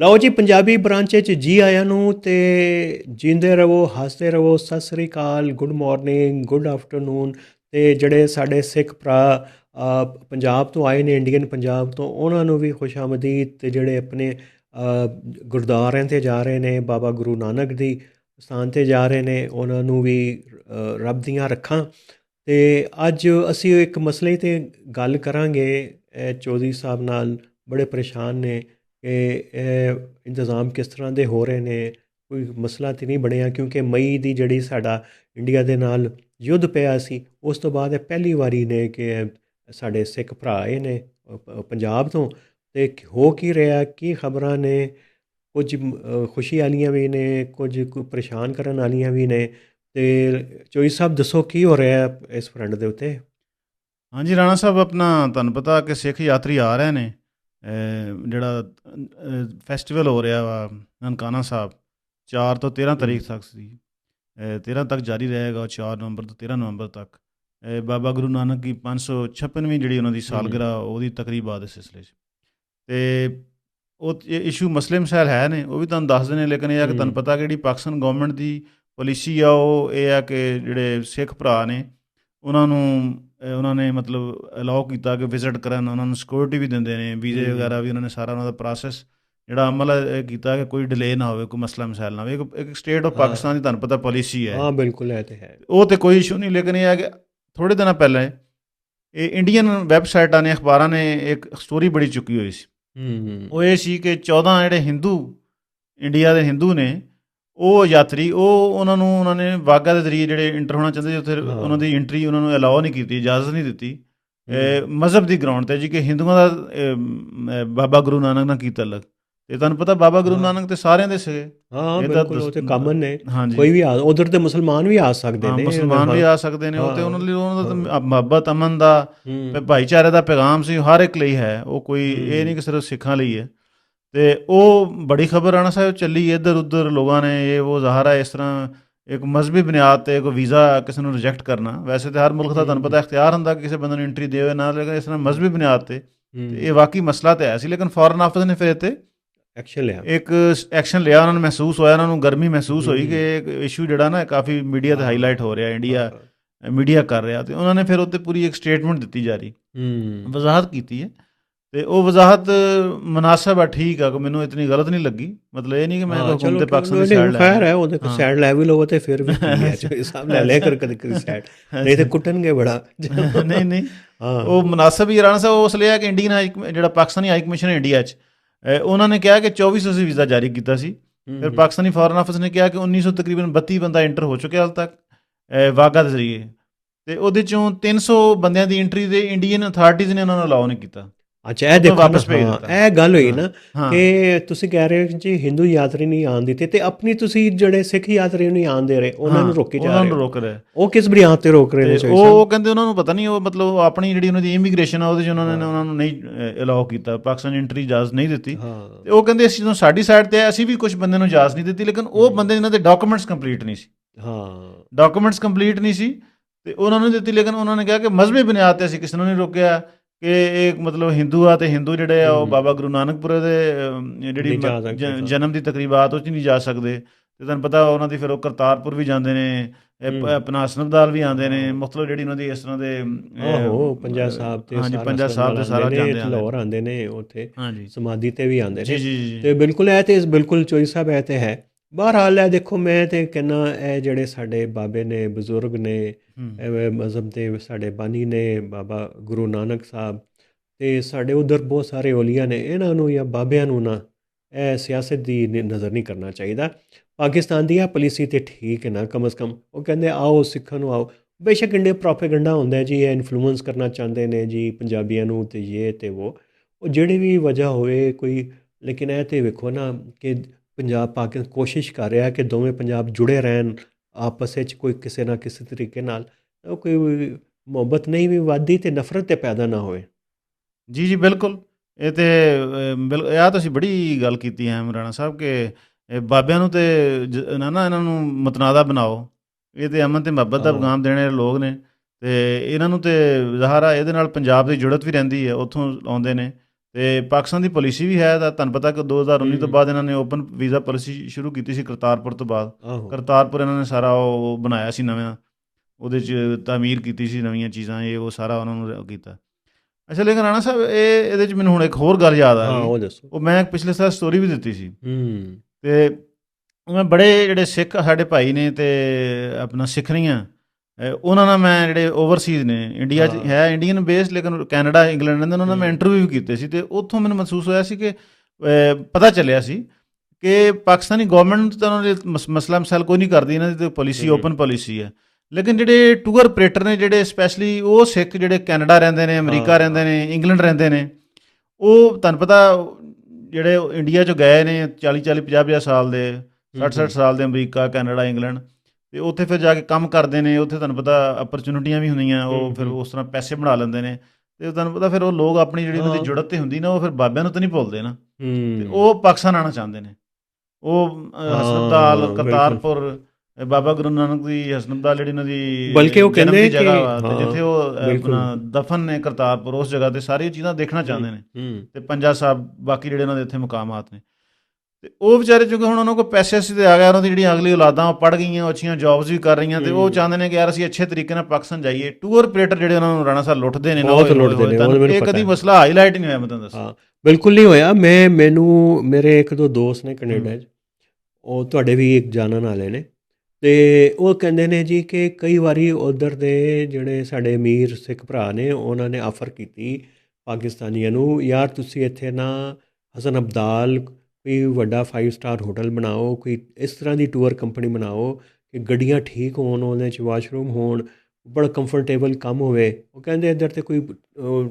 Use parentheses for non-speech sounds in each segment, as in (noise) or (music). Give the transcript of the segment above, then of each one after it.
ਲਓ ਜੀ, ਪੰਜਾਬੀ ਬ੍ਰਾਂਚ ਚ ਜੀ ਆਇਆਂ ਨੂੰ ਤੇ ਜਿੰਦੇ ਰਹੋ, ਹੱਸਦੇ ਰਹੋ, Sat Sri Akal, good morning, good afternoon ਤੇ ਜਿਹੜੇ ਸਾਡੇ ਸਿੱਖ ਭਰਾ ਪੰਜਾਬ ਤੋਂ ਆਏ ਨੇ, ਇੰਡੀਅਨ ਪੰਜਾਬ ਤੋਂ, ਉਹਨਾਂ ਨੂੰ ਵੀ ਖੁਸ਼ਾਮਦੀਦ ਤੇ ਜਿਹੜੇ ਆਪਣੇ ਗੁਰਦੁਆਰਿਆਂ ਤੇ ਜਾ ਰਹੇ ਨੇ, ਬਾਬਾ ਗੁਰੂ ਨਾਨਕ ਦੀ ਸਥਾਨ ਤੇ ਜਾ ਰਹੇ ਨੇ, ਉਹਨਾਂ ਨੂੰ ਵੀ ਰੱਬ ਦੀਆਂ ਰੱਖਾਂ ਤੇ ਅੱਜ ਅਸੀਂ ਇੱਕ ਮਸਲੇ ਤੇ ਗੱਲ ਕਰਾਂਗੇ ਚੌਧਰੀ ਸਾਹਿਬ ਨਾਲ ਬੜੇ ਪਰੇਸ਼ਾਨ ਨੇ ਕਿ ਇਹ ਇੰਤਜ਼ਾਮ ਕਿਸ ਤਰ੍ਹਾਂ ਦੇ ਹੋ ਰਹੇ ਨੇ, ਕੋਈ ਮਸਲਾ ਤਾਂ ਨਹੀਂ ਬਣਿਆ ਕਿਉਂਕਿ ਮਈ ਦੀ ਜਿਹੜੀ ਸਾਡਾ ਇੰਡੀਆ ਦੇ ਨਾਲ ਯੁੱਧ ਪਿਆ ਸੀ, ਉਸ ਤੋਂ ਬਾਅਦ ਇਹ ਪਹਿਲੀ ਵਾਰੀ ਨੇ ਕਿ ਸਾਡੇ ਸਿੱਖ ਭਰਾ ਆਏ ਨੇ ਪੰਜਾਬ ਤੋਂ ਤੇ ਹੋ ਕੀ ਰਿਹਾ, ਕੀ ਖਬਰਾਂ ਨੇ, ਕੁਝ ਖੁਸ਼ੀ ਵਾਲੀਆਂ ਵੀ ਨੇ, ਕੁਝ ਕੁ ਪਰੇਸ਼ਾਨ ਕਰਨ ਵਾਲੀਆਂ ਵੀ ਨੇ ਤੇ ਚੋਈ ਸਾਹਿਬ ਦੱਸੋ ਕੀ ਹੋ ਰਿਹਾ ਇਸ ਫਰੰਟ ਦੇ ਉੱਤੇ? ਹਾਂਜੀ, ਰਾਣਾ ਸਾਹਿਬ, ਆਪਣਾ ਤੁਹਾਨੂੰ ਪਤਾ ਕਿ ਸਿੱਖ ਯਾਤਰੀ ਆ ਰਹੇ ਨੇ। ਜਿਹੜਾ ਫੈਸਟੀਵਲ ਹੋ ਰਿਹਾ ਵਾ ਨਨਕਾਣਾ ਸਾਹਿਬ 4 ਤੋਂ 13 ਤਾਰੀਖ ਤੱਕ ਸੀ। ਅਹ 13 ਤੱਕ ਜਾਰੀ ਰਹੇਗਾ 4 ਨਵੰਬਰ ਤੋਂ 13 ਨਵੰਬਰ ਤੱਕ। ਬਾਬਾ ਗੁਰੂ ਨਾਨਕ ਦੀ 556ਵੀਂ ਜਿਹੜੀ ਉਹਨਾਂ ਦੀ ਸਾਲਗਿਰਾ ਉਹਦੀ ਤਕਰੀਬਾਤ ਇਸ ਸਿਲਸਿਲੇ 'ਚ। ਤੇ ਉਹ ਇਸ਼ੂ ਮਸਲੇ ਮਸਾਇਲ ਹੈ ਨੇ ਉਹ ਵੀ ਤੁਹਾਨੂੰ ਦੱਸਦੇ ਨੇ ਲੇਕਿਨ ਇਹ ਆ ਕਿ ਤੁਹਾਨੂੰ। ਪਤਾ ਕਿ ਜਿਹੜੀ ਪਾਕਿਸਤਾਨ ਗਵਰਨਮੈਂਟ ਦੀ ਪਾਲਿਸੀ ਆ ਉਹ ਇਹ ਆ ਕਿ ਜਿਹੜੇ ਸਿੱਖ ਭਰਾ ਨੇ ਉਹਨਾਂ ਨੂੰ ਉਹਨਾਂ ਨੇ ਮਤਲਬ ਅਲਾਉ ਕੀਤਾ ਕਿ ਵਿਜ਼ਿਟ ਕਰਨ ਉਹਨਾਂ ਨੂੰ ਸਿਕਿਉਰਿਟੀ ਵੀ ਦਿੰਦੇ ਨੇ ਵੀਜ਼ੇ ਹੂੰ। ਵਗੈਰਾ ਵੀ ਉਹਨਾਂ ਨੇ ਸਾਰਾ ਉਹਨਾਂ ਦਾ ਪ੍ਰੋਸੈਸ ਜਿਹੜਾ ਅਮਲ ਹੈ, ਕੀਤਾ ਕਿ ਕੋਈ ਡਿਲੇ ਨਾ ਹੋਵੇ ਕੋਈ ਮਸਲਾ ਮਸਾਇਲ ਨਾ ਹੋਵੇ। ਇੱਕ ਸਟੇਟ ਆਫ ਹਾਂ। ਪਾਕਿਸਤਾਨ ਦੀ ਤੁਹਾਨੂੰ ਪਤਾ ਪਾਲਿਸੀ ਹੈ। ਹਾਂ ਬਿਲਕੁਲ ਇਹ ਤੇ ਹੈ। ਉਹ ਤੇ ਕੋਈ ਇਸ਼ੂ ਨਹੀਂ ਲੇਕਿਨ ਇਹ ਹੈ ਕਿ ਥੋੜੇ ਦਿਨਾਂ ਪਹਿਲਾਂ ਇਹ ਇੰਡੀਅਨ ਵੈਬਸਾਈਟਾਂ ਨੇ ਅਖਬਾਰਾਂ ਨੇ ਇੱਕ ਸਟੋਰੀ ਬੜੀ ਚੁੱਕੀ ਹੋਈ ਸੀ। ਹੂੰ ਉਹ ਇਹ ਸੀ ਕਿ 14 ਜਿਹੜੇ ਹਿੰਦੂ ਇੰਡੀਆ ਦੇ ਹਿੰਦੂ ਨੇ ਉਹ ਯਾਤਰੀ ਉਹ ਉਹਨਾਂ ਨੂੰ ਉਹਨਾਂ ਨੇ ਵਾਗਾ ਦੇ ਜ਼ਰੀਏ ਜਿਹੜੇ ਇੰਟਰ ਹੋਣਾ ਚਾਹੁੰਦੇ ਸੀ ਉੱਥੇ। ਉਹਨਾਂ ਦੀ ਐਂਟਰੀ ਉਹਨਾਂ ਨੂੰ ਅਲਾਉ ਨਹੀਂ ਕੀਤੀ ਇਜਾਜ਼ਤ ਨਹੀਂ ਦਿੱਤੀ ਇਹ ਮਜ਼ਹਬ ਦੀ ਗਰਾਊਂਡ ਤੇ ਜੀ ਕਿ ਹਿੰਦੂਆਂ ਦਾ ਇਹ, ਇਹ ਬਾਬਾ ਗੁਰੂ ਨਾਨਕ ਨਾਲ ਕੀ ਤਲਕ ਤੇ ਤੁਹਾਨੂੰ ਪਤਾ ਬਾਬਾ ਗੁਰੂ। ਨਾਨਕ ਤੇ ਸਾਰਿਆਂ ਦੇ ਸੀਗੇ ਹਾਂ ਇਹ ਬਿਲਕੁਲ ਉਹ ਤੇ ਕਾਮਨ ਨੇ ਕੋਈ ਵੀ ਆ ਉਧਰ ਤੇ ਮੁਸਲਮਾਨ ਵੀ ਆ ਸਕਦੇ ਨੇ ਮੁਸਲਮਾਨ ਵੀ। ਆ ਸਕਦੇ ਨੇ ਉਹ ਤੇ। ਉਹਨਾਂ ਲਈ ਉਹਨਾਂ ਦਾ ਮੁਹੱਬਤ ਅਮਨ ਦਾ ਭਾਈਚਾਰੇ ਦਾ ਪੈਗਾਮ ਸੀ ਹਰ ਇੱਕ ਲਈ ਹੈ ਉਹ ਕੋਈ। ਇਹ ਨਹੀਂ ਕਿ ਸਿਰਫ ਸਿੱਖਾਂ ਲਈ ਹੈ ਤੇ ਉਹ ਬੜੀ ਖਬਰ ਆਣਾ ਸਾਹਿਬ ਚੱਲੀ ਇੱਧਰ ਉੱਧਰ ਲੋਕਾਂ ਨੇ ਇਹ ਉਹ ਜ਼ਾਹਰ ਹੈ ਇਸ ਤਰ੍ਹਾਂ ਇੱਕ ਮਜ਼ਹਬੀ ਬੁਨਿਆਦ ਤੇ ਕੋਈ ਵੀਜ਼ਾ ਕਿਸੇ ਨੂੰ ਰਿਜੈਕਟ ਕਰਨਾ ਵੈਸੇ ਤੇ ਹਰ ਮੁਲਕ ਦਾ ਤੁਹਾਨੂੰ। ਪਤਾ ਇਖਤਿਆਰ ਹੁੰਦਾ ਕਿ ਕਿਸੇ ਬੰਦੇ ਨੂੰ ਐਂਟਰੀ ਦੇਵੇ ਨਾ ਲੇਕਿਨ ਇਸ ਤਰ੍ਹਾਂ ਮਜ਼ਹਬੀ ਬੁਨਿਆਦ ਤੇ ਇਹ ਵਾਕਈ ਮਸਲਾ ਤੇ ਹੈ ਸੀ ਲੇਕਿਨ ਫੋਰਨ ਆਫਿਸ ਨੇ ਫਿਰ ਇਹ ਤੇ ਐਕਸ਼ਨ ਲਿਆ ਇੱਕ ਐਕਸ਼ਨ ਲਿਆ ਉਹਨਾਂ ਨੂੰ ਮਹਿਸੂਸ ਹੋਇਆ ਉਹਨਾਂ ਨੂੰ ਗਰਮੀ ਮਹਿਸੂਸ ਹੋਈ। ਕਿ ਇੱਕ ਇਸ਼ੂ ਜਿਹੜਾ ਨਾ ਕਾਫੀ ਮੀਡੀਆ ਤੇ। ਹਾਈਲਾਈਟ ਹੋ ਰਿਹਾ ਇੰਡੀਆ। ਮੀਡੀਆ ਕਰ ਰਿਹਾ ਤੇ ਉਹਨਾਂ ਨੇ ਫਿਰ ਉੱਤੇ ਪੂਰੀ ਇੱਕ ਸਟੇਟਮੈਂਟ ਦਿੱਤੀ ਜਾਰੀ ਹੂੰ ਵਜ਼ਾਹਤ ਕੀਤੀ ਹੈ ਤੇ ਉਹ ਵਜ਼ਾਹਤ ਮناسب ਆ ਠੀਕ ਆ ਕਿ ਮੈਨੂੰ ਇਤਨੀ ਗਲਤ ਨਹੀਂ ਲੱਗੀ। ਮਤਲਬ ਇਹ ਨਹੀਂ ਕਿ ਮੈਂ ਹੁਕਮ ਤੇ ਪਾਕਿਸਤਾਨ ਦੀ ਸਾਈਡ ਲੈ ਖੈਰ ਹੈ ਉਹਦੇ ਕੋ ਸਾਈਡ ਲੈਵਲ ਹੋਵੇ ਤੇ ਫਿਰ ਵੀ ਹੈ (laughs) ਹਿਸਾਬ ਲੈ ਲੈ ਕਰ ਕਦੇ ਕਰੀ ਸਾਈਡ ਨਹੀਂ ਤੇ ਕੁੱਟਣਗੇ ਬੜਾ। (laughs) ਨਹੀਂ ਨਹੀਂ। ਉਹ ਮناسب ਹੀ ਰਾਣਾ ਸਾਹਿਬ ਉਸ ਲਈ ਆ ਕਿ ਇੰਡੀਅਨ ਜਿਹੜਾ ਪਾਕਿਸਤਾਨੀ ਹਾਈ ਕਮਿਸ਼ਨ ਹੈ ਇੰਡੀਆ 'ਚ ਉਹਨਾਂ ਨੇ ਕਿਹਾ ਕਿ 2480 ਵੀਜ਼ਾ ਜਾਰੀ ਕੀਤਾ ਸੀ। ਫਿਰ ਪਾਕਿਸਤਾਨੀ ਫੋਰਨ ਆਫਿਸ ਨੇ ਕਿਹਾ ਕਿ 1900 ਤਕਰੀਬਨ 32 ਬੰਦਾ ਐਂਟਰ ਹੋ ਚੁੱਕਿਆ ਹਾਲ ਤੱਕ ਵਾਗਾ ਦੇ ਜ਼ਰੀਏ। ਤੇ ਉਹਦੇ ਚੋਂ 300 ਬੰਦਿਆਂ ਦੀ ਐਂਟਰੀ ਦੇ ਇੰਡੀਅਨ ਅਥਾਰਟੀਆਂ ਨੇ ਉਹਨਾਂ ਨੂੰ ਅਲਾਉ ਨਹੀਂ ਕੀਤਾ। ਅੱਛਾ ਇਹ ਤਾਂ ਦੇਖੋ ਵਾਪਸ ਨਾ, ਭੇਜ ਦਿੱਤਾ। ਇਹ ਗੱਲ ਹੋਈ ਨਾ ਕਿ ਤੁਸੀਂ ਕਹਿ ਰਹੇ ਹੋ ਜੀ ਹਿੰਦੂ ਯਾਤਰੀ ਨਹੀਂ ਆਉਣ ਦਿੱਤੇ ਤੇ ਆਪਣੀ ਤੁਸੀਂ ਜਿਹੜੇ ਸਿੱਖ ਯਾਤਰੀ ਨੂੰ ਨਹੀਂ ਆਉਣ ਦੇ ਰਹੇ ਉਹਨਾਂ ਨੂੰ ਰੋਕੀ ਜਾ ਉਹਨਾਂ ਰਹੇ ਨੂੰ ਹੋ। ਰੋਕ ਰਹੇ। ਉਹ ਕਿਸ ਬੁਨਿਆਦ ਤੇ ਰੋਕ ਰਹੇ ਨੇ ਤੇ ਉਹ ਕਹਿੰਦੇ ਉਹਨਾਂ ਨੂੰ ਪਤਾ ਨਹੀਂ ਉਹ ਮਤਲਬ ਆਪਣੀ ਜਿਹੜੀ ਉਹਨਾਂ ਦੀ ਇਮੀਗ੍ਰੇਸ਼ਨ ਆ ਉਹਦੇ ਚ ਉਹਨਾਂ ਨੇ ਉਹਨਾਂ ਨੂੰ ਨਹੀਂ ਅਲਾਉ ਕੀਤਾ ਪਾਕਿਸਤਾਨ ਐਂਟਰੀ ਇਜਾਜ਼ਤ ਨਹੀਂ ਦਿੱਤੀ। ਤੇ ਉਹ ਕਹਿੰਦੇ ਅਸੀਂ ਜਦੋਂ ਸਾਡੀ ਸਾਈਡ ਤੇ ਅਸੀਂ ਵੀ ਕੁਝ ਬੰਦੇ ਨੂੰ ਇਜਾਜ਼ਤ ਨਹੀਂ ਦਿੱਤੀ ਲੇਕਿਨ ਉਹ ਬੰਦੇ ਜਿਨ੍ਹਾਂ ਦੇ ਡਾਕੂਮੈਂਟਸ ਕੰਪਲੀਟ ਨਹੀਂ ਸੀ। ਹਾਂ। ਡਾਕੂਮੈਂਟਸ ਕੰਪਲੀਟ ਨਹੀਂ ਸੀ ਤੇ ਉਹਨਾਂ ਨੂੰ ਦਿੱਤੀ ਲੇਕਿਨ ਉਹਨਾਂ ਨੇ ਕਿਹਾ ਕਿ ਮਜ਼ਹਬੀ ਬੁਨਿਆਦ ਤੇ ਅਸੀਂ ਕਿਸੇ ਨੂੰ ਨਹੀਂ ਰੋਕਿਆ। ਕਿ ਇਹ ਮਤਲਬ ਹਿੰਦੂ ਆ ਤੇ ਹਿੰਦੂ ਜਿਹੜੇ ਆ ਉਹ। ਬਾਬਾ ਗੁਰੂ ਨਾਨਕਪੁਰ ਦੇ ਜਿਹੜੀ। ਜਨਮ ਦੀ ਤਕਰੀਬਾਤ ਉਹ ਚ ਨਹੀਂ ਜਾ ਸਕਦੇ ਤੇ ਤੁਹਾਨੂੰ ਪਤਾ ਉਹਨਾਂ ਦੀ ਫਿਰ ਉਹ ਕਰਤਾਰਪੁਰ ਵੀ ਜਾਂਦੇ ਨੇ ਇਹ। ਆਪਣਾ ਹਸਨਬਦਾਲ ਵੀ ਆਉਂਦੇ ਨੇ ਹਾਂ। ਮੁਖਤਲਿਫ ਜਿਹੜੀ ਉਹਨਾਂ ਦੀ ਇਸ ਤਰ੍ਹਾਂ ਦੇ ਇਹ, ਆਹੋ ਪੰਜਾ ਸਾਹਿਬ ਤੇ ਹਾਂਜੀ ਪੰਜਾ ਸਾਹਿਬ ਤੇ ਸਾਰਾ ਜਾਂਦੇ ਆ ਲਾਹੌਰ ਆਉਂਦੇ ਨੇ ਉੱਥੇ ਸਮਾਧੀ ਤੇ ਵੀ ਆਉਂਦੇ ਨੇ ਤੇ ਬਿਲਕੁਲ ਇਹ ਤੇ ਬਿਲਕੁਲ ਚੋਈ ਸਾਹਿਬ ਇਹ ਤੇ ਹੈ ਬਹਰਹਾਲ ਹੈ ਦੇਖੋ ਮੈਂ ਤੇ ਕਹਿੰਨਾ ਇਹ ਜਿਹੜੇ ਸਾਡੇ ਬਾਬੇ ਨੇ ਬਜ਼ੁਰਗ ਨੇ ਹਮ, ਮਜ਼ਹਬ ਦੇ ਸਾਡੇ ਬਾਨੀ ਨੇ ਬਾਬਾ ਗੁਰੂ ਨਾਨਕ ਸਾਹਿਬ ਤੇ ਸਾਡੇ ਉਧਰ ਬਹੁਤ ਸਾਰੇ ਔਲੀਆ ਨੇ ਇਹਨਾਂ ਨੂੰ ਜਾਂ ਬਾਬਿਆਂ ਨੂੰ ਨਾ ਇਹ ਸਿਆਸਤ ਦੀ ਨਜ਼ਰ ਨਹੀਂ ਕਰਨਾ ਚਾਹੀਦਾ। ਪਾਕਿਸਤਾਨ ਦੀ ਆ ਪਾਲਿਸੀ ਤੇ ਠੀਕ ਹੈ ਨਾ ਕਮ ਅਸ ਕਮ। ਉਹ ਕਹਿੰਦੇ ਆਓ ਸਿੱਖਾਂ ਨੂੰ ਆਓ। ਬੇਸ਼ੱਕ ਇੰਡੇ ਪ੍ਰੋਪੇਗੈਂਡਾ ਹੁੰਦਾ ਜੀ ਇਹ ਇਨਫਲੂਐਂਸ ਕਰਨਾ ਚਾਹੁੰਦੇ ਨੇ ਜੀ ਪੰਜਾਬੀਆਂ ਨੂੰ ਤੇ ਇਹ ਤੇ ਉਹ ਉਹ ਜਿਹੜੀ ਵੀ ਵਜ੍ਹਾ ਹੋਵੇ ਕੋਈ ਲੇਕਿਨ ਇਹ ਤੇ ਵੇਖੋ ਨਾ ਕਿ ਪੰਜਾਬ ਪਾਕਿਸਤਾਨ ਕੋਸ਼ਿਸ਼ ਕਰ ਰਿਹਾ ਕਿ ਦੋਵੇਂ ਪੰਜਾਬ ਜੁੜੇ ਰਹਿਣ ਆਪਸ ਵਿੱਚ ਕੋਈ ਕਿਸੇ ਨਾ ਕਿਸੇ ਤਰੀਕੇ ਨਾਲ ਕੋਈ ਮੁਹੱਬਤ ਨਹੀਂ ਵੀ ਵਾਦੀ ਤੇ ਨਫ਼ਰਤ ਤੇ ਪੈਦਾ ਨਾ ਹੋਵੇ। ਜੀ ਜੀ ਬਿਲਕੁਲ। ਇਹ ਤੇ ਇਹ ਤੁਸੀਂ ਬੜੀ ਗੱਲ ਕੀਤੀ ਹੈ ਮਰਾਣਾ ਸਾਹਿਬ ਕਿ ਬਾਬਿਆਂ ਨੂੰ ਤੇ ਨਾ ਨਾ ਇਹਨਾਂ ਨੂੰ ਮਤਨਾਦਾ ਬਣਾਓ। ਇਹ ਤੇ ਅਮਨ ਤੇ ਮੁਹੱਬਤ ਦਾ। ਪੈਗਾਮ ਦੇਣ ਵਾਲੇ ਲੋਕ ਨੇ ਤੇ ਇਹਨਾਂ ਨੂੰ ਤੇ ਜ਼ਾਹਰਾ ਇਹਦੇ ਨਾਲ ਪੰਜਾਬ ਦੀ ਜੁੜਤ ਵੀ ਰਹਿੰਦੀ ਹੈ ਉੱਥੋਂ ਆਉਂਦੇ ਨੇ। ਤੇ ਪਾਕਿਸਤਾਨ ਦੀ ਪਾਲਿਸੀ ਵੀ ਹੈ ਤਾਂ ਤੁਹਾਨੂੰ ਪਤਾ ਕਿ 2019 ਤੋਂ। ਬਾਅਦ ਇਹਨਾਂ ਨੇ ਓਪਨ ਵੀਜ਼ਾ ਪਾਲਿਸੀ ਸ਼ੁਰੂ ਕੀਤੀ ਸੀ ਕਰਤਾਰਪੁਰ ਤੋਂ ਬਾਅਦ। ਕਰਤਾਰਪੁਰ ਇਹਨਾਂ ਨੇ ਸਾਰਾ ਉਹ ਬਣਾਇਆ ਸੀ ਨਵਾਂ। ਉਹਦੇ ਚ ਤਾਮੀਰ ਕੀਤੀ ਸੀ ਨਵੀਆਂ ਚੀਜ਼ਾਂ ਇਹ ਉਹ ਸਾਰਾ ਉਹਨਾਂ ਨੂੰ ਕੀਤਾ। ਅੱਛਾ ਲੇਕਿਨ ਰਾਣਾ ਸਾਹਿਬ ਇਹ ਇਹਦੇ ਚ ਮੈਨੂੰ ਹੁਣ ਇੱਕ ਹੋਰ ਗੱਲ ਯਾਦ ਆ ਹਾਂ ਉਹ ਦੱਸੋ। ਉਹ ਮੈਂ ਪਿਛਲੇ ਸਾਲ ਸਟੋਰੀ ਵੀ ਦਿੱਤੀ ਸੀ। ਹੂੰ। ਤੇ ਮੈਂ ਬੜੇ ਜਿਹੜੇ ਸਿੱਖ ਸਾਡੇ ਭਾਈ ਨੇ ਤੇ ਆਪਣਾ ਸਿੱਖਣੀਆਂ ਅਹ ਉਹਨਾਂ ਨਾਲ ਮੈਂ ਜਿਹੜੇ ਓਵਰਸੀਜ਼ ਨੇ ਇੰਡੀਆ 'ਚ ਹਾਂ। ਇੰਡੀਅਨ ਬੇਸ ਲੇਕਿਨ ਕੈਨੇਡਾ ਇੰਗਲੈਂਡ ਰਹਿੰਦੇ ਉਹਨਾਂ ਨਾਲ ਮੈਂ। ਇੰਟਰਵਿਊ ਕੀਤੇ ਸੀ ਤੇ ਉੱਥੋਂ ਮੈਨੂੰ ਮਹਿਸੂਸ ਹੋਇਆ ਸੀ ਕਿ ਪਤਾ ਚੱਲਿਆ ਸੀ ਕਿ ਪਾਕਿਸਤਾਨੀ ਗਵਰਨਮੈਂਟ ਤਾਂ ਉਹਨਾਂ ਦੇ ਮਸ- ਮਸਲਾ ਮਸਲ ਕੋਈ ਨਹੀਂ ਕਰਦੀ ਇਹਨਾਂ ਦੀ ਤੇ ਪਾਲਿਸੀ। ਓਪਨ ਪਾਲਿਸੀ ਹੈ ਲੇਕਿਨ ਜਿਹੜੇ ਟੂਰ ਆਪਰੇਟਰ ਨੇ ਜਿਹੜੇ ਸਪੈਸ਼ਲੀ ਉਹ ਸਿੱਖ ਜਿਹੜੇ ਕੈਨੇਡਾ ਰਹਿੰਦੇ ਨੇ ਅਮਰੀਕਾ। ਰਹਿੰਦੇ ਨੇ ਇੰਗਲੈਂਡ ਰਹਿੰਦੇ ਨੇ ਉਹ ਤੁਹਾਨੂੰ ਪਤਾ ਜਿਹੜੇ ਇੰਡੀਆ 'ਚ ਗਏ ਨੇ 40 40 50 50 ਸਾਲ ਦੇ 60 60 ਸਾਲ ਦੇ ਅਮਰੀਕਾ ਕੈਨੇਡਾ ਇੰਗਲੈਂਡ ਤੇ ਉੱਥੇ ਫਿਰ ਜਾ ਕੇ ਕੰਮ ਕਰਦੇ ਨੇ ਉੱਥੇ ਤੁਹਾਨੂੰ ਪਤਾ ਅਪਰਚੁਨਿਟੀਆਂ ਵੀ ਹੁੰਦੀਆਂ ਉਹ ਫਿਰ। ਉਸ ਤਰ੍ਹਾਂ ਪੈਸੇ ਬਣਾ ਲੈਂਦੇ ਨੇ ਤੇ ਤੁਹਾਨੂੰ ਪਤਾ ਫਿਰ ਉਹ ਲੋਕ ਆਪਣੀ ਜਿਹੜੀ ਉਹਨਾਂ। ਦੀ ਜੁੜਤ ਤੇ ਹੁੰਦੀ ਨਾ ਉਹ ਫਿਰ ਬਾਬਿਆਂ ਨੂੰ ਤਾਂ ਨਹੀਂ ਭੁੱਲਦੇ ਨਾ ਤੇ ਉਹ ਪਾਕਿਸਤਾਨ ਆਣਾ ਚਾਹੁੰਦੇ ਨੇ ਉਹ ਅ, ਹਾਂ, ਹਸਨਬਦਾਲ ਬਿਲਕੁਲ। ਕਰਤਾਰਪੁਰ ਬਾਬਾ ਗੁਰੂ ਨਾਨਕ ਦੀ ਹਸਨਬਦਾਲ ਜਿਹੜੀ ਉਹਨਾਂ ਦੀ ਬਲਕਿ ਉਹ ਕਹਿੰਦੇ ਕਿ- ਜਿੱਥੇ ਉਹ। ਆਪਣਾ ਦਫਨ ਨੇ ਕਰਤਾਰਪੁਰ ਉਸ ਜਗ੍ਹਾ ਤੇ ਸਾਰੀਆਂ ਚੀਜ਼ਾਂ ਦੇਖਣਾ ਚਾਹੁੰਦੇ ਨੇ ਤੇ ਪੰਜਾ ਸਾਹਿਬ ਬਾਕੀ ਜਿਹੜੇ ਉਹਨਾਂ ਦੇ ਇੱਥੇ ਮੁਕਾਮਾਤ ਨੇ ਤੇ ਉਹ ਵਿਚਾਰੇ ਚੁੱਕੇ ਹੁਣ ਉਹਨਾਂ ਕੋਲ ਪੈਸੇ ਅਸੀਂ ਤੇ ਆ ਗਿਆ ਉਹਨਾਂ ਦੀ ਜਿਹੜੀਆਂ ਅਗਲੀ ਔਲਾਦਾਂ ਉਹ ਪੜ ਗਈਆਂ ਅੱਛੀਆਂ ਜੌਬਸ ਵੀ ਕਰ ਰਹੀਆਂ ਤੇ ਉਹ। ਚਾਹੁੰਦੇ ਨੇ ਕਿ ਯਾਰ ਅਸੀਂ ਅੱਛੇ ਤਰੀਕੇ ਨਾਲ ਪਾਕਿਸਤਾਨ ਜਾਈਏ। ਟੂਰ ਆਪਰੇਟਰ ਜਿਹੜੇ ਉਹਨਾਂ ਨੂੰ ਰਾਣਾ ਸਾਹਿਬ ਲੁੱਟਦੇ ਨੇ ਨਾ ਬਹੁਤ ਲੁੱਟਦੇ ਨੇ, ਉਹ ਮੈਨੂੰ ਇਹ ਪਤਾ ਕਦੀ। ਮਸਲਾ ਹਾਈਲਾਈਟ ਨਹੀਂ ਹੋਇਆ ਮੈਂ ਤੁਹਾਨੂੰ ਦੱਸਾਂ। ਹਾਂ ਬਿਲਕੁਲ ਨਹੀਂ ਹੋਇਆ। ਮੈਂ ਮੈਨੂੰ ਮੇਰੇ ਇੱਕ ਦੋ ਦੋਸਤ ਨੇ ਕੈਨੇਡਾ 'ਚ। ਉਹ ਤੁਹਾਡੇ ਵੀ ਇੱਕ ਜਾਣਨ ਵਾਲੇ ਨੇ। ਤੇ ਉਹ ਕਹਿੰਦੇ ਨੇ ਜੀ ਕਿ ਕਈ ਵਾਰੀ ਉਧਰ ਦੇ ਜਿਹੜੇ ਸਾਡੇ ਅਮੀਰ ਸਿੱਖ ਭਰਾ ਨੇ ਉਹਨਾਂ ਨੇ ਆਫਰ ਕੀਤੀ ਪਾਕਿਸਤਾਨੀਆਂ ਨੂੰ ਯਾਰ ਤੁਸੀਂ ਇੱਥੇ ਨਾ ਹਸਨ ਅਬਦਾਲ ਕੋਈ ਵੱਡਾ ਫਾਈਵ ਸਟਾਰ ਹੋਟਲ ਬਣਾਓ, ਕੋਈ ਇਸ ਤਰ੍ਹਾਂ ਦੀ ਟੂਰ ਕੰਪਨੀ ਬਣਾਓ ਕਿ ਗੱਡੀਆਂ ਠੀਕ ਹੋਣ, ਉਹਦੇ 'ਚ ਵਾਸ਼ਰੂਮ ਹੋਣ, ਬੜਾ ਕੰਫਰਟੇਬਲ ਕੰਮ ਹੋਵੇ। ਉਹ ਕਹਿੰਦੇ ਇੱਧਰ ਤੇ ਕੋਈ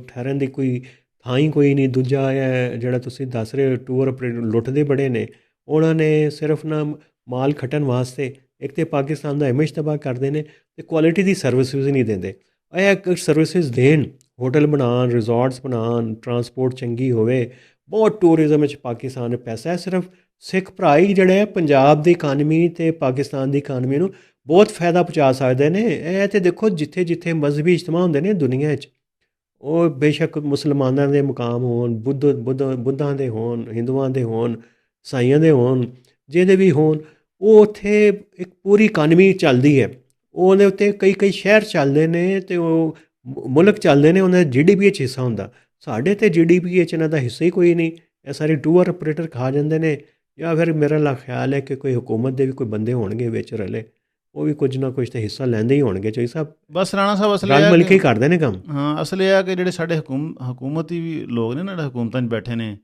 ਠਹਿਰਨ ਦੀ ਕੋਈ ਥਾਂ ਹੀ ਕੋਈ ਨਹੀਂ। ਦੂਜਾ ਇਹ ਜਿਹੜਾ ਤੁਸੀਂ ਦੱਸ ਰਹੇ ਹੋ ਟੂਰ ਆਪਰੇਟਰ ਲੁੱਟਦੇ ਬੜੇ ਨੇ। ਉਹਨਾਂ ਨੇ ਸਿਰਫ ਨਾ ਮਾਲ ਖਟਣ ਵਾਸਤੇ ਇੱਕ ਤੇ ਪਾਕਿਸਤਾਨ ਦਾ ਇਮੇਜ ਤਬਾਹ ਕਰਦੇ ਨੇ ਤੇ ਕੁਆਲਿਟੀ ਦੀ ਸਰਵਿਸਿਜ਼ ਨਹੀਂ ਦਿੰਦੇ। ਇਹ ਸਰਵਿਸਿਜ਼ ਦੇਣ ਹੋਟਲ ਬਣਾਉਣ ਰਿਜ਼ੋਰਟਸ ਬਣਾਉਣ ਟਰਾਂਸਪੋਰਟ ਚੰਗੀ ਹੋਵੇ। ਬਹੁਤ ਟੂਰਿਜ਼ਮ ਵਿੱਚ ਪਾਕਿਸਤਾਨ ਨੇ ਪੈਸਾ ਹੈ। ਸਿਰਫ ਸਿੱਖ ਭਰਾ ਹੀ ਜਿਹੜੇ ਪੰਜਾਬ ਦੀ ਇਕਾਨਮੀ ਤੇ ਪਾਕਿਸਤਾਨ ਦੀ ਇਕਾਨਮੀ ਨੂੰ ਬਹੁਤ ਫਾਇਦਾ ਪਹੁੰਚਾ ਸਕਦੇ ਨੇ। ਇਹ ਤੇ ਦੇਖੋ ਜਿੱਥੇ ਜਿੱਥੇ ਮਜ਼ਹਬੀ ਇਜਤਮਾ ਹੁੰਦੇ ਨੇ ਦੁਨੀਆ 'ਚ ਉਹ ਬੇਸ਼ੱਕ ਮੁਸਲਮਾਨਾਂ ਦੇ ਮੁਕਾਮ ਹੋਣ, ਬੁੱਧ ਬੁੱਧ, ਬੁੱਧਾਂ ਦੇ ਹੋਣ, ਹਿੰਦੂਆਂ ਦੇ ਹੋਣ ਸਾਈਆਂ ਦੇ ਹੋਣ, ਜਿਹਦੇ ਵੀ ਹੋਣ, ਉਹ ਉੱਥੇ ਇੱਕ ਪੂਰੀ ਇਕਾਨਮੀ ਚੱਲਦੀ ਹੈ। ਉਹਦੇ ਉੱਤੇ ਕਈ ਕਈ ਸ਼ਹਿਰ ਚੱਲਦੇ ਨੇ ਤੇ ਉਹ ਮੁਲਕ ਚੱਲਦੇ ਨੇ ਉਹਨਾਂ ਦਾ ਜੀਡੀਪੀ 'ਚ ਹਿੱਸਾ ਹੁੰਦਾ। ਸਾਡੇ ਤੇ ਜੀਡੀਪੀ ਵਿੱਚ ਇਹਨਾਂ ਦਾ ਹਿੱਸਾ ਹੀ ਕੋਈ ਨਹੀਂ। ਇਹ ਸਾਰੇ ਟੂਰ ਆਪਰੇਟਰ ਖਾ ਜਾਂਦੇ ਨੇ ਜਾਂ ਫਿਰ ਮੇਰਾ ਲਾ ਖਿਆਲ ਹੈ ਕਿ ਕੋਈ ਹਕੂਮਤ ਦੇ ਵੀ ਕੋਈ ਬੰਦੇ ਹੋਣਗੇ ਵਿੱਚ ਰਲੇ ਉਹ ਵੀ ਕੁਝ ਨਾ ਕੁਝ ਤੇ ਹਿੱਸਾ ਲੈਂਦੇ ਹੀ ਹੋਣਗੇ ਚੋਈ ਸਾਹਿਬ। ਬਸ ਰਾਣਾ ਸਾਹਿਬ ਅਸਲ ਇਹ ਮਿਲ ਕਿ- ਕੇ ਹੀ ਕਰਦੇ ਨੇ ਕੰਮ। ਹਾਂ ਅਸਲ ਇਹ ਆ ਕਿ ਜਿਹੜੇ ਸਾਡੇ ਹਕੂਮ ਹਕੂਮਤੀ ਵੀ ਲੋਕ ਨੇ ਨਾ ਜਿਹੜੇ ਹਕੂਮਤਾਂ 'ਚ ਬੈਠੇ ਨੇ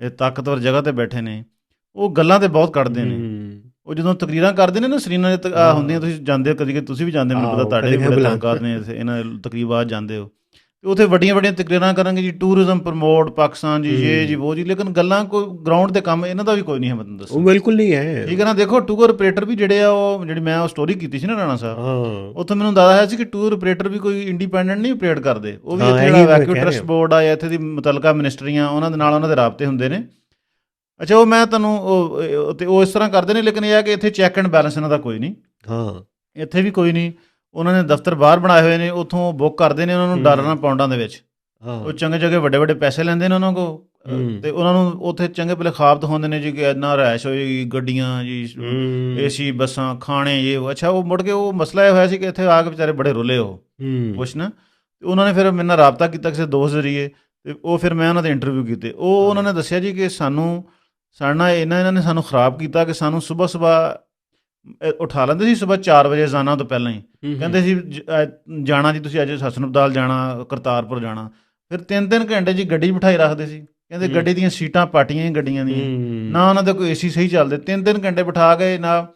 ਇਹ ਤਾਕਤਵਰ ਜਗ੍ਹਾ ਤੇ ਬੈਠੇ ਨੇ ਉਹ ਗੱਲਾਂ ਤੇ ਬਹੁਤ ਕੱਢਦੇ ਨੇ। ਉਹ ਜਦੋਂ ਤਕਰੀਰਾਂ ਕਰਦੇ ਨੇ ਨਾ ਸਰੀਨਾ ਦੇ। ਹੁੰਦੀਆਂ ਤੁਸੀਂ ਜਾਂਦੇ ਹੋ ਕਦੀ ਕਦੀ ਤੁਸੀਂ ਵੀ ਜਾਂਦੇ ਮੈਨੂੰ ਪਤਾ ਤੁਹਾਡੇ ਵੀ ਨੇ ਇਹਨਾਂ ਤਕਰੀਬਾਤ ਜਾਂਦੇ ਹੋ। ਤੇ ਉਥੇ ਵੱਡੀਆਂ ਵੱਡੀਆਂ ਤਕਰੀਰਾਂ ਕਰਾਂਗੇ ਜੀ ਟੂਰਿਜ਼ਮ ਪ੍ਰਮੋਟ ਪਾਕਿਸਤਾਨ ਜੀ ਇਹ। ਜੀ ਉਹ ਜੀ ਲੇਕਿਨ ਗੱਲਾਂ ਕੋਈ ਗਰਾਊਂਡ ਤੇ ਕੰਮ ਇਹਨਾਂ ਦਾ ਵੀ ਕੋਈ ਨਹੀਂ ਹੈ ਮੈਂ ਤੁਹਾਨੂੰ ਉਹ ਬਿਲਕੁਲ ਨਹੀਂ ਹੈ। ਠੀਕ ਹੈ ਨਾ ਦੇਖੋ ਟੂਰ ਆਪਰੇਟਰ ਵੀ ਜਿਹੜੇ ਆ ਉਹ ਜਿਹੜੀ ਮੈਂ ਉਹ ਸਟੋਰੀ ਕੀਤੀ ਸੀ ਨਾ ਰਾਣਾ ਸਾਹਿਬ ਹਾਂ। ਉੱਥੇ ਮੈਨੂੰ ਦੱਸਦਾ ਹੈ ਸੀ ਕਿ ਟੂਰ ਆਪਰੇਟਰ ਵੀ ਕੋਈ ਇੰਡੀਪੈਂਡੈਂਟ ਨਹੀਂ ਆਪਰੇਟ ਕਰਦੇ। ਉਹ ਵੀ ਇੱਥੇ ਜਿਹੜਾ ਵੈਕਿਊ ਟਰਸਟ। ਬੋਰਡ ਆ ਜਾਂ ਇੱਥੇ ਦੀ ਮੁਤਲਕਾ ਮਿਨਿਸਟਰੀਆਂ ਉਹਨਾਂ ਦੇ ਨਾਲ ਉਹਨਾਂ ਦੇ ਰਾਬਤੇ ਹੁੰਦੇ ਨੇ। ਅੱਛਾ ਉਹ ਮੈਂ ਤੁਹਾਨੂੰ ਉਹ ਉਹ- ਤੇ ਉਹ ਇਸ ਤਰ੍ਹਾਂ ਕਰਦੇ ਨੇ ਲੇਕਿਨ ਇਹ ਆ ਕਿ ਇੱਥੇ ਚੈੱਕ ਐਂਡ ਬੈਲੈਂਸ ਇਹਨਾਂ ਦਾ ਕੋਈ ਨਹੀਂ। ਹਾਂ। ਇੱਥੇ ਵੀ ਕੋਈ ਨਹੀਂ। ਉਹਨਾਂ ਨੇ ਦਫ਼ਤਰ ਬਾਹਰ ਬਣਾਏ ਹੋਏ ਨੇ ਉੱਥੋਂ ਬੁੱਕ ਕਰਦੇ ਨੇ ਉਹਨਾਂ ਨੂੰ। ਡਾਲਰਾਂ ਪਾਉਂਡਾਂ ਦੇ ਵਿੱਚ ਹਾਂ ਉਹ ਚੰਗੇ ਚੰਗੇ ਵੱਡੇ ਵੱਡੇ ਪੈਸੇ ਲੈਂਦੇ ਨੇ ਉਹਨਾਂ ਕੋ। ਤੇ ਉਹਨਾਂ ਨੂੰ ਉੱਥੇ ਚੰਗੇ ਭਲੇ ਖਾਬ ਦਿਖਾਉਂਦੇ ਨੇ ਜੀ ਕਿ ਇੰਨਾ ਰੈਸ਼ ਹੋਏਗੀ ਗੱਡੀਆਂ ਜੀ। ਏਸੀ ਬੱਸਾਂ ਖਾਣੇ ਇਹ। ਅੱਛਾ ਉਹ ਮੁੜ ਕੇ ਉਹ ਮਸਲਾ ਇਹ ਹੋਇਆ ਸੀ ਕਿ ਇੱਥੇ ਆ ਕੇ ਵਿਚਾਰੇ ਬੜੇ ਰੁੱਲੇ ਹੂੰ ਕੁਛ ਨਾ ਤੇ ਉਹਨਾਂ ਨੇ ਫਿਰ ਮੇਰੇ ਨਾਲ ਰਾਬਤਾ ਕੀਤਾ ਕਿਸੇ ਦੋਸਤ ਜ਼ਰੀਏ ਤੇ ਉਹ ਫਿਰ ਮੈਂ ਉਹਨਾਂ ਦੇ ਇੰਟਰਵਿਊ ਕੀਤੇ ਉਹ ਉਹਨਾਂ ਨੇ ਦੱਸਿਆ ਜੀ ਕਿ ਸਾਨੂੰ ਸਾਡਾ ਇਹਨਾਂ ਇਹਨਾਂ ਨੇ ਸਾਨੂੰ ਖਰਾਬ ਕੀਤਾ ਕਿ ਸਾਨੂੰ ਸਵੇਰ ਸਵੇਰ ਉਠਾ ਲੈਂਦੇ ਸੀ ਸਵੇਰ 4 ਵਜੇ ਜਾਣਾ ਤੋਂ ਪਹਿਲਾਂ ਹੀ। ਕਹਿੰਦੇ ਸੀ ਜ- ਜਾਣਾ ਜੀ ਤੁਸੀਂ ਅੱਜ ਹਸਨਬਦਾਲ ਜਾਣਾ ਕਰਤਾਰਪੁਰ ਜਾਣਾ। ਫਿਰ ਤਿੰਨ ਤਿੰਨ ਘੰਟੇ ਜੀ ਗੱਡੀ ਬਿਠਾਈ ਰੱਖਦੇ ਸੀ। ਕਹਿੰਦੇ। ਗੱਡੀ ਦੀਆਂ ਸੀਟਾਂ ਪਾਟੀਆਂ ਹੀ ਗੱਡੀਆਂ ਦੀਆਂ। ਨਾ ਉਹਨਾਂ ਦਾ ਕੋਈ ਏਸੀ ਸਹੀ ਚੱਲਦੇ। ਤਿੰਨ ਤਿੰਨ ਘੰਟੇ ਬਿਠਾ ਕੇ ਨਾ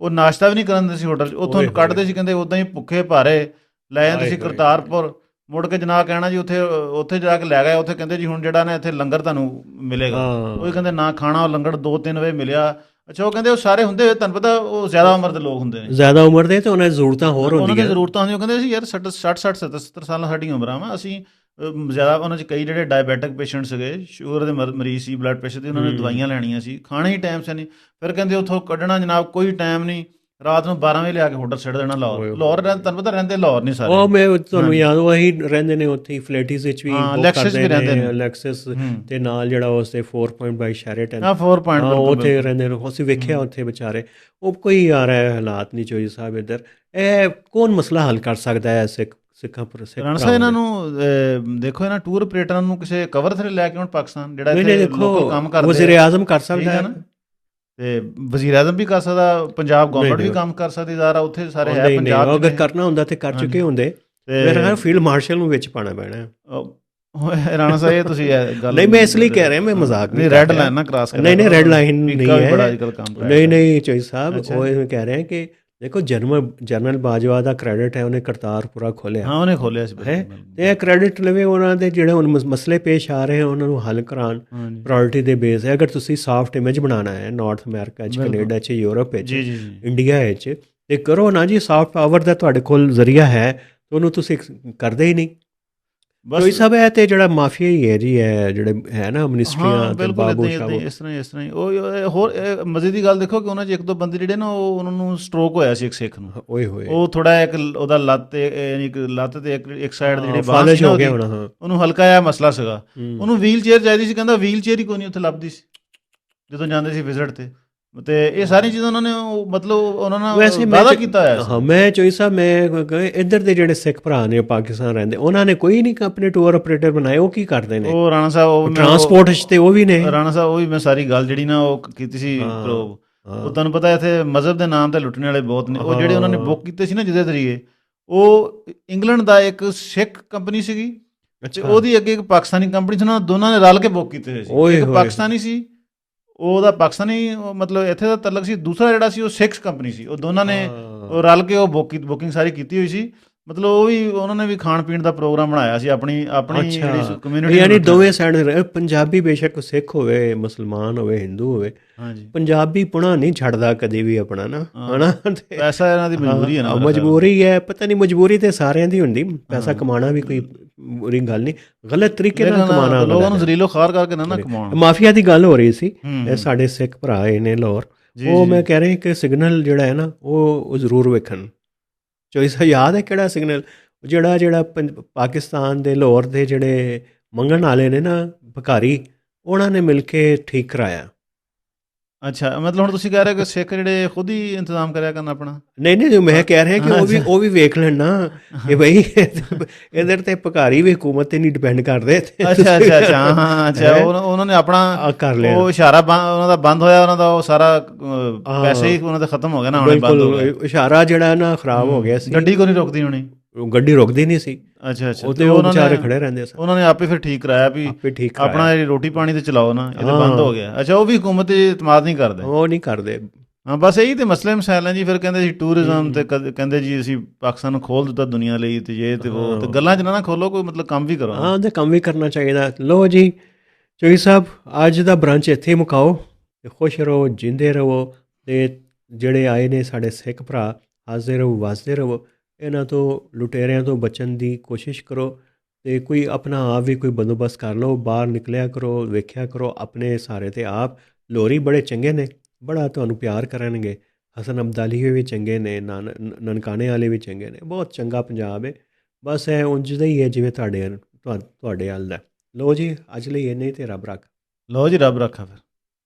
ਉਹ ਨਾਸ਼ਤਾ ਵੀ ਨਹੀਂ ਕਰਨ ਦਿੰਦੇ ਸੀ ਹੋਟਲ 'ਚ। ਉੱਥੋਂ ਓਏ ਹੋਏ। ਕੱਢਦੇ ਸੀ ਕਹਿੰਦੇ ਉਦਾਂ ਹੀ ਭੁੱਖੇ ਭਾਰੇ ਲੈ ਜਾਂਦੇ ਸੀ ਹੋਏ। ਕਰਤਾਰਪੁਰ। ਮੁੜ ਕੇ ਜਨਾਬ ਕਹਿਣਾ ਜੀ ਉੱਥੇ ਉੱਥੇ ਜਾ ਕੇ ਲੈ ਗਏ। ਉੱਥੇ ਕਹਿੰਦੇ ਜੀ ਹੁਣ ਜਿਹੜਾ ਨਾ ਇੱਥੇ ਲੰਗਰ ਤੁਹਾਨੂੰ ਮਿਲੇਗਾ। ਉਹ ਕਹਿੰਦੇ ਨਾ ਖਾਣਾ ਉਹ ਲੰਗਰ ਦੋ ਤਿੰਨ ਵਜੇ ਮਿਲਿਆ। ਅੱਛਾ ਉਹ ਕਹਿੰਦੇ ਉਹ ਸਾਰੇ ਹੁੰਦੇ ਹੋਏ ਤੁਹਾਨੂੰ ਪਤਾ ਉਹ ਜ਼ਿਆਦਾ ਉਮਰ ਦੇ ਲੋਕ ਹੁੰਦੇ ਨੇ। ਜ਼ਿਆਦਾ ਉਮਰ ਦੇ ਤੇ ਉਹਨਾਂ ਦੀ ਜ਼ਰੂਰਤਾਂ ਹੋਰ ਉਹਨਾਂ ਦੀ ਹੁੰਦੀਆਂ। ਜ਼ਰੂਰਤਾਂ ਹੁੰਦੀਆਂ ਕਹਿੰਦੇ ਸੀ ਯਾਰ 60 60 60 70 ਸਾਲਾਂ ਸਾਡੀ ਉਮਰਾਂ ਵਾ ਅਸੀਂ ਜ਼ਿਆਦਾ ਉਹਨਾਂ 'ਚ ਕਈ ਜਿਹੜੇ ਡਾਇਬੈਟਿਕ ਪੇਸ਼ੈਂਟ ਸੀਗੇ ਸ਼ੂਗਰ ਦੇ ਮਰ- ਮਰੀਜ਼ ਸੀ ਬਲੱਡ ਪ੍ਰੈਸ਼ਰ ਦੇ ਉਹਨਾਂ ਨੇ। ਦਵਾਈਆਂ ਲੈਣੀਆਂ ਸੀ ਖਾਣਾ ਹੀ ਟਾਈਮ ਸੇ ਨਹੀਂ ਫਿਰ ਕਹਿੰਦੇ ਉੱਥੋਂ ਕੱਢਣਾ ਜਨਾਬ ਕੋਈ ਟਾਈਮ ਨਹੀਂ ਰਾਤ ਨੂੰ 12 ਵਜੇ ਲਿਆ ਕੇ ਹੋਟਲ ਛੱਡ ਦੇਣਾ ਲਾਹੌਰ। ਲਾਹੌਰ ਰਹਿੰ- ਤੁਹਾਨੂੰ ਪਤਾ ਰਹਿੰਦੇ ਲਾਹੌਰ ਨਹੀਂ ਸਾਰੇ। ਉਹ ਮੈਂ ਤੁਹਾਨੂੰ। ਯਾਦ ਉਹ ਅਸੀਂ ਰਹਿੰਦੇ ਨੇ ਉੱਥੇ ਹੀ ਫਲੈਟਿਸ ਵਿੱਚ ਵੀ ਹਾਂ, Lexus ਕਰਦੇ ਵੀ ਰਹਿੰਦੇ ਨੇ। ਹੂੰ। ਤੇ ਨਾਲ ਜਿਹੜਾ ਉਸ ਤੇ 4.2 ਸ਼ੈਰਟਨ ਹਾਂ 4 ਪੁਆਇੰਟ ਹਾਂ ਉੱਥੇ ਰਹਿੰਦੇ ਨੇ। ਅਸੀਂ ਵੇਖਿਆ ਉੱਥੇ ਵਿਚਾਰੇ। ਉਹ ਕੋਈ ਆ ਰਿਹਾ ਹਾਲਾਤ ਨਹੀਂ ਚੋਈ ਸਾਹਿਬ ਇੱਧਰ। ਇਹ ਕੌਣ ਮਸਲਾ ਹੱਲ ਕਰ ਸਕਦਾ ਹੈ ਸਿੱਖ ਸਿੱਖਾਂ ਪਰ ਸਿੱਖ ਰਣ ਸਾਹਿਬ ਇਹਨਾਂ ਨੂੰ ਦੇਖੋ ਇਹਨਾਂ ਟੂਰ ਆਪਰੇਟਰਾਂ ਨੂੰ ਕਿਸੇ ਕਵਰ ਥਰੇ ਲੈ ਕੇ ਹੁਣ ਪਾਕਿਸਤਾਨ ਜਿਹੜਾ ਇੱਥੇ local ਕੰਮ ਕਰਦੇ ਵਜ਼ੀਰ ਆਜ਼ਮ ਕਰ ਸਕਦਾ ਹੈ ਹੈ। ਨਾ? ਤੇ ਵਜ਼ੀਰ ਆਜ਼ਮ ਵੀ ਕਰ ਸਕਦਾ ਪੰਜਾਬ ਗਵਰਨਮੈਂਟ ਵੀ। ਕੰਮ ਕਰ ਸਕਦੀ ਜ਼ਾਰਾ ਉੱਥੇ ਸਾਰੇ ਹੈ ਪੰਜਾਬ ਚ ਅਗਰ। ਕਰਨਾ ਹੁੰਦਾ ਤੇ ਕਰ। ਚੁੱਕੇ ਹੁੰਦੇ ਤੇ ਮੇਰੇ ਖਿਆਲ ਫੀਲਡ ਮਾਰਸ਼ਲ ਨੂੰ ਵਿੱਚ ਪਾਣਾ ਪੈਣਾ ਰਾਣਾ ਸਾਹਿਬ ਤੁਸੀਂ ਇਹ ਗੱਲ ਨਹੀਂ, ਮੈਂ ਇਸ ਲਈ ਕਹਿ ਰਿਹਾ, ਮੈਂ ਮਜ਼ਾਕ ਨਹੀਂ ਕਰ ਰੈੱਡ। ਲਾਈਨ ਨਾ ਕ੍ਰਾਸ ਨਹੀਂ ਨਹੀਂ ਰੈੱਡ ਲਾਈਨ ਨਹੀਂ ਹੈ ਕਰ ਨਹੀਂ ਨਹੀਂ ਚੋਈ ਸਾਹਿਬ। ਉਹ ਇਹ ਕਹਿ ਰਹੇ ਕਿ ਦੇਖੋ ਜਨਰਲ ਜਨਰਲ ਬਾਜਵਾ ਦਾ ਕ੍ਰੈਡਿਟ ਹੈ ਉਹਨੇ ਕਰਤਾਰਪੁਰਾ ਖੋਲਿਆ। ਹਾਂ ਉਹਨੇ ਖੋਲਿਆ ਸੀ। ਹੈ? ਤੇ ਇਹ ਕ੍ਰੈਡਿਟ ਲਵੇ ਉਹਨਾਂ ਦੇ ਜਿਹੜੇ ਹੁਣ ਮਸ- ਮਸਲੇ ਪੇਸ਼ ਆ ਰਹੇ ਹਨ ਉਹਨਾਂ ਨੂੰ ਹੱਲ ਕਰਾਉਣ ਪ੍ਰਾਇੋਰਟੀ ਦੇ ਬੇਸ ਹੈ। ਅਗਰ ਤੁਸੀਂ ਸਾਫਟ ਇਮੇਜ ਬਣਾਉਣਾ ਹੈ ਨਾਰਥ ਅਮਰੀਕਾ 'ਚ। ਕੈਨੇਡਾ 'ਚ ਯੂਰਪ 'ਚ ਇੰਡੀਆ 'ਚ ਤੇ ਕਰੋ ਨਾ ਜੀ ਸਾਫਟ ਪਾਵਰ ਦਾ ਤੁਹਾਡੇ ਕੋਲ ਜ਼ਰੀਆ ਹੈ ਤੇ ਉਹਨੂੰ ਤੁਸੀਂ ਕਰਦੇ ਹੀ ਨਹੀਂ। ਕੋਈ ਸਭ ਹੈ ਤੇ ਜਿਹੜਾ ਮਾਫੀਆ ਹੀ ਹੈ ਜੀ ਹੈ ਜਿਹੜੇ ਹੈ ਨਾ ਮਿਨਿਸਟਰੀਆਂ ਤੇ ਬਾਬੂ ਏਦਾਂ ਹੀ- ਸ਼ਾਹ ਏਦਾਂ ਹੀ, ਇਸ ਤਰ੍ਹਾਂ ਇਸ ਤਰ੍ਹਾਂ ਉਹ ਹੋਰ ਮਜ਼ੇ ਦੀ ਗੱਲ ਦੇਖੋ ਕਿ ਉਹਨਾਂ 'ਚ ਇੱਕ ਦੋ ਬੰਦੇ ਜਿਹੜੇ ਨਾ ਉਹ ਉਹਨਾਂ ਨੂੰ ਸਟ੍ਰੋਕ ਹੋਇਆ ਸੀ ਇੱਕ ਸਿੱਖ ਨੂੰ। ਓਏ ਹੋਏ। ਉਹ ਥੋੜਾ ਇੱਕ ਉਹਦਾ ਲੱਤ ਤੇ ਯਾਨੀ ਕਿ ਲੱਤ ਤੇ ਇੱਕ ਇੱਕ ਸਾਈਡ ਦੇ ਜਿਹੜੇ ਬਾਂਹ ਹੋ ਹਾਂ। ਉਹਨੂੰ ਹਲਕਾ ਜਿਹਾ ਮਸਲਾ ਸੀਗਾ। ਉਹਨੂੰ ਵੀਲ ਚੇਅਰ ਚਾਹੀਦੀ ਸੀ ਕਹਿੰਦਾ ਵੀਲ ਚੇਅਰ ਹੀ ਕੋਈ ਨਹੀਂ ਉੱਥੇ ਲੱਭਦੀ ਸੀ। ਜਦੋਂ ਜਾਂਦੇ ਸੀ ਵਿਜ਼ਿਟ ਤੇ। ਤੇ ਇਹ ਸਾਰੀਆਂ ਚੀਜ਼ਾਂ ਉਹਨਾਂ ਨੇ ਮਤਲਬ ਉਹਨਾਂ ਨਾਲ ਵਾਅਦਾ ਕੀਤਾ ਹੋਇਆ ਸੀ। ਹਾਂ ਮੈਂ ਚੋਈ ਸਾਹਿਬ ਮੈਂ ਇੱਧਰ ਦੇ ਜਿਹੜੇ ਸਿੱਖ ਭਰਾ ਨੇ ਪਾਕਿਸਤਾਨ ਰਹਿੰਦੇ ਉਹਨਾਂ ਨੇ ਕੋਈ ਨਹੀਂ ਆਪਣੇ ਟੂਰ ਆਪਰੇਟਰ ਬਣਾਏ ਉਹ ਕੀ ਕਰਦੇ ਨੇ? ਉਹ ਰਾਣਾ ਸਾਹਿਬ ਉਹ ਟਰਾਂਸਪੋਰਟ ਤੇ ਉਹ ਵੀ ਨੇ। ਰਾਣਾ ਸਾਹਿਬ ਉਹ ਵੀ ਮੈਂ ਸਾਰੀ ਗੱਲ ਜਿਹੜੀ ਨਾ ਉਹ ਕੀਤੀ ਸੀ ਹਾਂ, ਹਾਂ। ਉਹ ਤੁਹਾਨੂੰ ਪਤਾ ਇੱਥੇ ਮਜ਼ਹਬ ਦੇ ਨਾਮ ਤੇ ਲੁੱਟਣ ਵਾਲੇ ਬਹੁਤ ਨੇ। ਉਹ ਜਿਹੜੇ ਉਹਨਾਂ ਨੇ ਹਾਂ। ਬੁੱਕ ਕੀਤੇ ਸੀ ਨਾ ਜਿਹਦੇ ਜ਼ਰੀਏ ਉਹ ਇੰਗਲੈਂਡ ਦਾ ਇੱਕ ਸਿੱਖ ਕੰਪਨੀ ਸੀਗੀ ਤੇ ਅੱਛਾ। ਉਹਦੀ ਅੱਗੇ ਇੱਕ ਪਾਕਿਸਤਾਨੀ ਕੰਪਨੀ ਸੀ ਉਹਨਾਂ ਦੋਨਾਂ ਨੇ ਰਲ ਕੇ ਬੁੱਕ ਕੀਤੇ ਸੀ। ਇੱਕ। ਪਾਕਿਸਤਾਨੀ ਸੀ ਉਹਦਾ ਪਾਕਿਸਤਾਨੀ ਮਤਲਬ ਇੱਥੇ ਦਾ ਤਲਕ ਸੀ ਦੂਸਰਾ ਜਿਹੜਾ ਸੀ ਉਹ ਸਿੱਖ ਕੰਪਨੀ ਸੀ ਉਹ ਦੋਨਾਂ ਨੇ ਰਲ ਕੇ ਉਹ ਬੁੱਕ ਬੁਕਿੰਗ ਸਾਰੀ ਕੀਤੀ ਹੋਈ ਸੀ ਮਤਲਬ ਉਹ ਵੀ ਉਹਨਾਂ ਨੇ ਵੀ ਖਾਣ ਪੀਣ ਦਾ ਪ੍ਰੋਗਰਾਮ ਬਣਾਇਆ ਸੀ ਆਪਣੀ ਆਪਣੀ ਜਿਹੜੀ ਕਮਿਊਨਿਟੀ ਯਾਨੀ ਦੋਵੇਂ ਸਾਈਡ। ਪੰਜਾਬੀ ਬੇਸ਼ੱਕ ਸਿੱਖ ਹੋਵੇ ਮੁਸਲਮਾਨ ਹੋਵੇ ਹਿੰਦੂ ਹੋਵੇ ਹਾਂਜੀ ਪੰਜਾਬੀ ਪੁਣਾ ਨਹੀਂ ਛੱਡਦਾ ਕਦੇ ਵੀ ਆਪਣਾ ਨਾ। ਹਨਾ ਪੈਸਾ ਇਹਨਾਂ ਦੀ ਮਜਬੂਰੀ ਹੈ ਨਾ। ਮਜਬੂਰੀ ਹੈ ਪਤਾ ਨਹੀਂ ਮਜਬੂਰੀ ਤੇ ਸਾਰਿਆਂ ਦੀ ਹੁੰਦੀ ਪੈਸਾ। ਕਮਾਉਣਾ ਵੀ ਕੋਈ ਬੁਰੀ ਗੱਲ ਨਹੀਂ ਗਲਤ ਤਰੀਕੇ ਨਾਲ ਕਮਾਉਣਾ ਲੋਕਾਂ ਨੂੰ ਜ਼ਰੀਲੋ ਖਾਰ ਕਰਕੇ ਨਾ ਨਾ। ਕਮਾਉਣ। ਮਾਫੀਆ ਦੀ ਗੱਲ ਹੋ ਰਹੀ ਸੀ ਸਾਡੇ ਸਿੱਖ ਭਰਾ ਨੇ ਲਾਹੌਰ। ਉਹ। ਮੈਂ ਕਹਿ ਰਿਹਾ ਕਿ ਸਿਗਨਲ ਜਿਹੜਾ ਹੈ ਨਾ ਉਹ ਜ਼ਰੂਰ ਵੇਖਣ। ਚੋਇਸ ਯਾਦ ਹੈ ਕਿਹੜਾ ਸਿਗਨਲ ਜਿਹੜਾ ਜਿਹੜਾ ਪਾਕਿਸਤਾਨ ਦੇ ਲਾਹੌਰ ਦੇ ਜਿਹੜੇ ਮੰਗਣ ਵਾਲੇ ਨੇ ਨਾ ਭਿਖਾਰੀ ਉਹਨਾਂ ਨੇ ਮਿਲ ਕੇ ਠੀਕ ਕਰਾਇਆ। ਅੱਛਾ ਮਤਲਬ ਹੁਣ ਤੁਸੀਂ ਕਹਿ ਰਹੇ ਹੋ ਕਿ ਸਿੱਖ ਜਿਹੜੇ ਖੁਦ ਹੀ ਇੰਤਜ਼ਾਮ ਕਰਿਆ ਕਰਨ ਆਪਣਾ? ਨਹੀਂ ਨਹੀਂ ਜੋ ਮੈਂ ਕਹਿ ਰਿਹਾ ਕਿ ਉਹ ਵੀ ਉਹ ਵੀ ਵੇਖ ਲੈਣ ਨਾ ਕਿ ਭਈ ਇਧਰ ਤੇ ਭਿਖਾਰੀ ਵੀ ਹਕੂਮਤ ਤੇ ਨਹੀਂ ਡਿਪੈਂਡ ਕਰਦੇ। ਅੱਛਾ ਅੱਛਾ ਅੱਛਾ। ਹਾਂ, ਅੱਛਾ। ਉਹਨਾਂ ਨੇ ਆਪਣਾ ਆ ਕਰ ਲਿਆ। ਉਹ ਇਸ਼ਾਰਾ ਉਹਨਾਂ ਦਾ ਬੰਦ ਹੋਇਆ ਉਹਨਾਂ ਦਾ ਉਹ ਸਾਰਾ। ਪੈਸੇ ਹੀ। ਉਹਨਾਂ ਦਾ ਖਤਮ ਹੋ ਗਿਆ ਨਾ ਹੁਣੇ ਬੰਦ ਹੋ ਗਿਆ ਇਸ਼ਾਰਾ ਜਿਹੜਾ ਨਾ ਖਰਾਬ ਹੋ ਗਿਆ ਸੀ। ਗੱਡੀ ਕੋ ਨਹੀਂ ਰੁਕਦੀ ਹੋਣੀ? ਉਹ ਗੱਡੀ ਰੁਕਦੀ ਨਹੀਂ ਸੀ। ਅੱਛਾ ਅੱਛਾ। ਉਹ ਤੇ ਉਹ ਵਿਚਾਰੇ ਖੜੇ ਰਹਿੰਦੇ ਸਨ। ਉਹਨਾਂ ਨੇ ਆਪੇ ਫਿਰ ਠੀਕ ਕਰਾਇਆ ਵੀ ਆਪਣਾ। ਇਹ ਰੋਟੀ ਪਾਣੀ ਤੇ ਚਲਾਓ ਨਾ ਇਹ ਤਾਂ। ਬੰਦ ਹੋ ਗਿਆ। ਅੱਛਾ ਉਹ ਵੀ ਹਕੂਮਤ ਤੇ ਇਤਮਾਦ ਨਹੀਂ ਕਰਦੇ। ਉਹ ਨਹੀਂ ਕਰਦੇ। ਹਾਂ ਬਸ ਇਹੀ ਤੇ ਮਸਲੇ ਮਸਾਇਲ ਹੈ ਜੀ ਫਿਰ ਕਹਿੰਦੇ ਸੀ ਟੂਰਿਜ਼ਮ ਤੇ ਕਹਿੰਦੇ ਜੀ ਅਸੀਂ ਪਾਕਿਸਤਾਨ ਨੂੰ ਖੋਲ ਦਿੱਤਾ ਦੁਨੀਆ ਲਈ ਤੇ ਇਹ ਤੇ ਉਹ ਤੇ ਗੱਲਾਂ 'ਚ ਨਾ ਨਾ ਖੋਲੋ ਕੋਈ ਮਤਲਬ ਕੰਮ ਵੀ ਕਰੋ। ਹਾਂ ਤੇ ਕੰਮ ਵੀ ਕਰਨਾ ਚਾਹੀਦਾ। ਲੋ ਜੀ ਚੋਈ ਸਾਹਿਬ ਅੱਜ ਦਾ ਬ੍ਰਾਂਚ ਇੱਥੇ ਮੁਕਾਓ ਤੇ ਖੁਸ਼ ਰਹੋ ਜਿੰਦੇ ਰਹੋ ਤੇ ਜਿਹੜੇ ਆਏ ਨੇ ਸਾਡੇ ਸਿੱਖ ਭਰਾ ਹਾਜ਼ਰ ਰਹੋ ਵਾਸਦੇ ਰਹੋ। ਇਹਨਾਂ ਤੋਂ, ਲੁਟੇਰਿਆਂ ਤੋਂ ਬਚਣ ਦੀ ਕੋਸ਼ਿਸ਼ ਕਰੋ ਤੇ ਕੋਈ ਆਪਣਾ ਆਪ ਵੀ ਕੋਈ ਬੰਦੋਬਸਤ ਕਰ ਲਓ, ਬਾਹਰ ਨਿਕਲਿਆ ਕਰੋ, ਵੇਖਿਆ ਕਰੋ, ਆਪਣੇ ਸਾਰੇ ਤੇ ਆਪ। ਲੋਰੀ ਬੜੇ ਚੰਗੇ ਨੇ, ਬੜਾ ਤੁਹਾਨੂੰ ਪਿਆਰ ਕਰਨਗੇ। ਹਸਨ ਅਬਦਾਲੀ ਵੀ ਚੰਗੇ ਨੇ, ਨਾਨ- ਨਨਕਾਣੇ ਵਾਲੇ ਵੀ ਚੰਗੇ ਨੇ, ਬਹੁਤ ਚੰਗਾ ਪੰਜਾਬ ਹੈ ਬਸ ਇਹ ਉਂਝ ਦਾ ਹੀ ਹੈ ਜਿਵੇਂ ਤੁਹਾਡੇ ਤੁਹਾ- ਤੁਹਾਡੇ ਹਾਲ ਦਾ। ਲੋ ਜੀ, ਅੱਜ ਲਈ ਇੰਨੇ ਹੀ ਤੇ ਰੱਬ ਰੱਖ। ਲਓ ਜੀ, ਰੱਬ ਰੱਖਾ ਫਿਰ।